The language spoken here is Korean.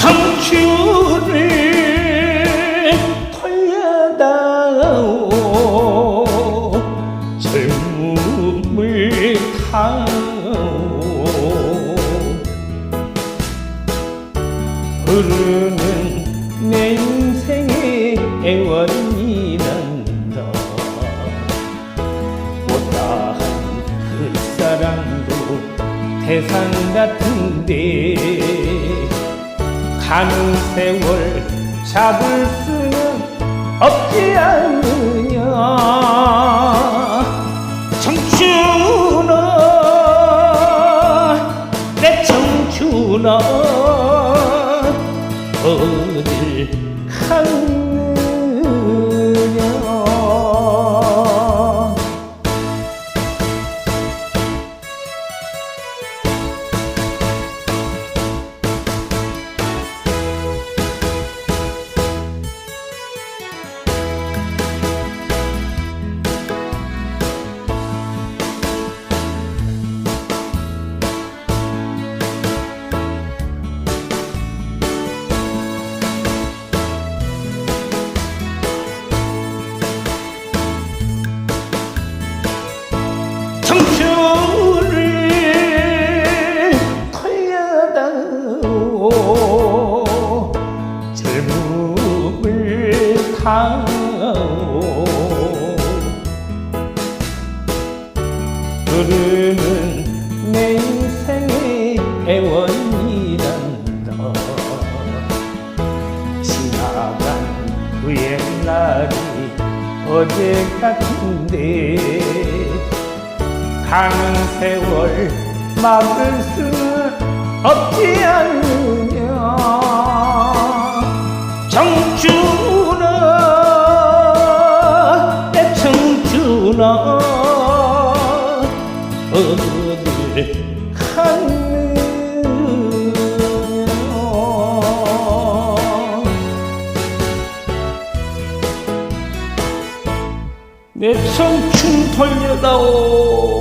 청춘을 돌려다오 젊음을 타오. 흐르는 내 인생의 애원이란다. 못다한 그 사랑도 태산 같은데 가는 세월 잡을 수는 없지 않느냐. 청춘아 내 청춘아 어딜 갔 타오 흐르는 내 인생의 애원이란다. 지나간 그 옛날이 어제 같은데 가는 세월 막을 수는 없지 않느냐 어딜 갔느냐 내 청춘 돌려다오